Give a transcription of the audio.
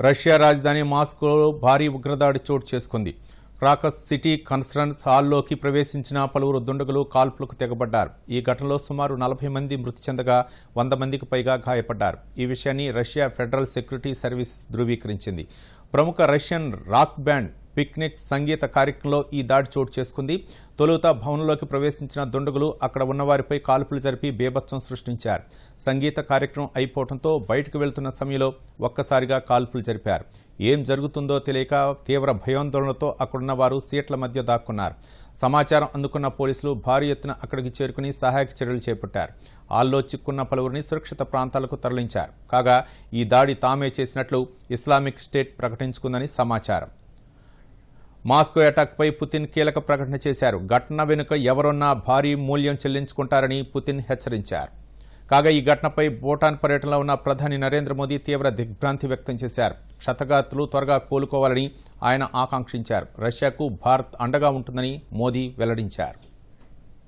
Russia రాజధాని మాస్కోలో భారీ ఉగ్రదాడి చోటు చేసుకుంది. క్రాకస్ సిటీ కన్ఫరెన్స్ హాల్లోకి ప్రవేశించిన పలువురు దుండగులు కాల్పులకు తెగబడ్డారు. ఈ ఘటనలో సుమారు నలభై మంది మృతి చెందగా వంద మందికి పైగా గాయపడ్డారు. ఈ విషయాన్ని రష్యా ఫెడరల్ సెక్యూరిటీ సర్వీస్ ధృవీకరించింది. ప్రముఖ రష్యన్ రాక్ బ్యాండ్ పిక్నిక్ సంగీత కార్యక్రమంలో ఈ దాడి చోటు చేసుకుంది. తొలుత భవనంలోకి ప్రవేశించిన దుండగులు అక్కడ ఉన్నవారిపై కాల్పులు జరిపి బేభత్సం సృష్టించారు. సంగీత కార్యక్రమం అయిపోవడంతో బయటకు వెళ్తున్న సమయంలో ఒక్కసారిగా కాల్పులు జరిపారు. ఏం జరుగుతుందో తెలియక తీవ్ర భయాందోళనతో అక్కడున్న వారు సీట్ల మధ్య దాక్కున్నారు. సమాచారం అందుకున్న పోలీసులు భారీ ఎత్తున అక్కడికి చేరుకుని సహాయక చర్యలు చేపట్టారు. ఆల్లో చిక్కున్న పలువురిని సురక్షిత ప్రాంతాలకు తరలించారు. కాగా ఈ దాడి తామే చేసినట్లు ఇస్లామిక్ స్టేట్ ప్రకటించుకుందని సమాచారం. మాస్కో అటాక్పై పుతిన్ కీలక ప్రకటన చేశారు. ఘటన వెనుక ఎవరున్నా భారీ మూల్యం చెల్లించుకుంటారని పుతిన్ హెచ్చరించారు. కాగా ఈ ఘటనపై భూటాన్ పర్యటనలో ఉన్న ప్రధాని నరేంద్ర మోదీ తీవ్ర దిగ్భ్రాంతి వ్యక్తం చేశారు. క్షతగాతులు త్వరగా కోలుకోవాలని ఆయన ఆకాంక్షించారు. రష్యాకు భారత్ అండగా ఉంటుందని మోదీ వెల్లడించారు.